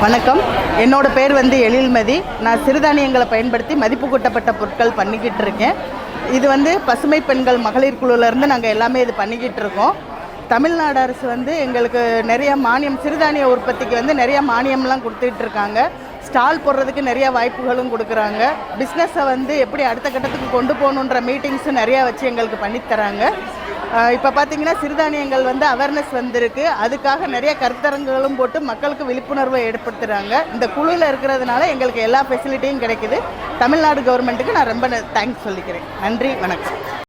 வணக்கம். என்னோட பேர் வந்து எழில்மதி. நான் சிறுதானியங்களை பயன்படுத்தி மதிப்பு கூட்டப்பட்ட பொருட்கள் பண்ணிக்கிட்டு இருக்கேன். இது வந்து பசுமை பெண்கள் மகளிர் குழுவிலேருந்து நாங்கள் எல்லாமே இது பண்ணிக்கிட்டு இருக்கோம். தமிழ்நாடு அரசு வந்து எங்களுக்கு நிறைய மானியம் சிறுதானிய உற்பத்திக்கு வந்து நிறைய மானியம்லாம் கொடுத்துட்டு இருக்காங்க. ஸ்டால் போடுறதுக்கு நிறைய வாய்ப்புகளும் கொடுக்குறாங்க. பிஸ்னஸை வந்து எப்படி அடுத்த கட்டத்துக்கு கொண்டு போகணுன்ற மீட்டிங்ஸும் நிறையா வச்சு எங்களுக்கு பண்ணித் தராங்க. இப்போ பார்த்தீங்கன்னா சிறுதானியங்கள் வந்து அவேர்னஸ் வந்திருக்கு. அதுக்காக நிறைய கருத்தரங்குகளும் போட்டு மக்களுக்கு விழிப்புணர்வை ஏற்படுத்துகிறாங்க இந்த குழுவில் இருக்கிறதுனால எங்களுக்கு எல்லா ஃபெசிலிட்டியும் கிடைக்குது. தமிழ்நாடு கவர்மெண்ட்டுக்கு நான் ரொம்ப தேங்க்ஸ் சொல்லிக்கிறேன். நன்றி வணக்கம்.